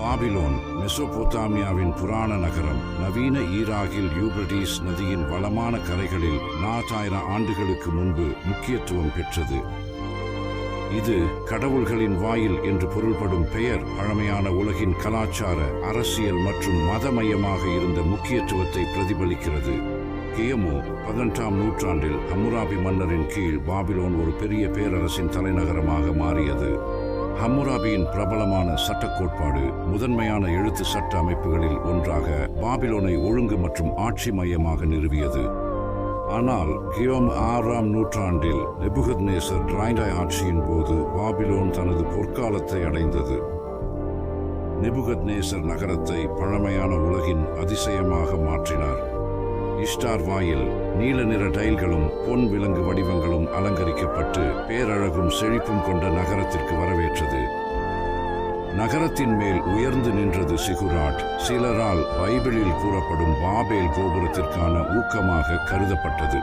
Babylon மெசோபொத்தாமியாவின் புராண நகரம் நவீன ஈராகில் யூப்ரடீஸ் நதியின் வளமான கரைகளில் நாலாயிரம் ஆண்டுகளுக்கு முன்பு முக்கியத்துவம் பெற்றது. இது கடவுள்களின் வாயில் என்று பொருள்படும் பெயர் பழமையான உலகின் கலாச்சார அரசியல் மற்றும் மதமயமாக இருந்த முக்கியத்துவத்தை பிரதிபலிக்கிறது. கியமு பதினெட்டாம் நூற்றாண்டில் அமுராபி மன்னரின் கீழ் பாபிலோன் ஒரு பெரிய பேரரசின் தலைநகரமாக மாறியது. ஹம்முராபியின் பிரபலமான சட்டக் கோட்பாடு முதன்மையான எழுத்து சட்ட அமைப்புகளில் ஒன்றாக பாபிலோனை ஒழுங்கு மற்றும் ஆட்சி மையமாக நிறுவியது. ஆனால் கியோம் ஆறாம் நூற்றாண்டில் நெபுகத்நேசர் டிராய்டாய் ஆட்சியின் போது பாபிலோன் தனது பொற்காலத்தை அடைந்தது. நெபுகத்நேசர் நகரத்தை பழமையான உலகின் அதிசயமாக மாற்றினார். இஷ்டார் வாயில் நீல நிற டைல்களும் பொன் விலங்கு வடிவங்களும் அலங்கரிக்கப்பட்டு பேரழகும் செழிப்பும் கொண்ட நகரத்திற்கு வரவேற்றது. நகரத்தின் மேல் உயர்ந்து நின்றது சிகுராட். சிலரால் பைபிளில் கூறப்படும் பாபேல் கோபுரத்திற்கான ஊக்கமாக கருதப்பட்டது.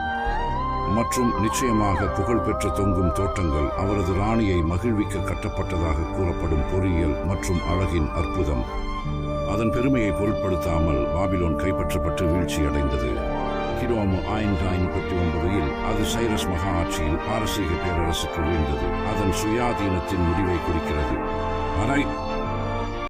மற்றும் நிச்சயமாக புகழ்பெற்ற தொங்கும் தோட்டங்கள் அவரது ராணியை மகிழ்விக்க கட்டப்பட்டதாக கூறப்படும் பொறியியல் மற்றும் அழகின் அற்புதம். அதன் பெருமையை பொருட்படுத்தாமல் பாபிலோன் கைப்பற்றப்பட்டு வீழ்ச்சியடைந்தது. கிலோமு ஐந்து ஐம்பத்தி ஒன்பதில் அது சைரஸ் மகா ஆட்சியில் பாரசீக பேரரசுக்கு வீழ்ந்தது. அதன் சுயாதீனத்தின் முடிவை குறிக்கிறது. வரை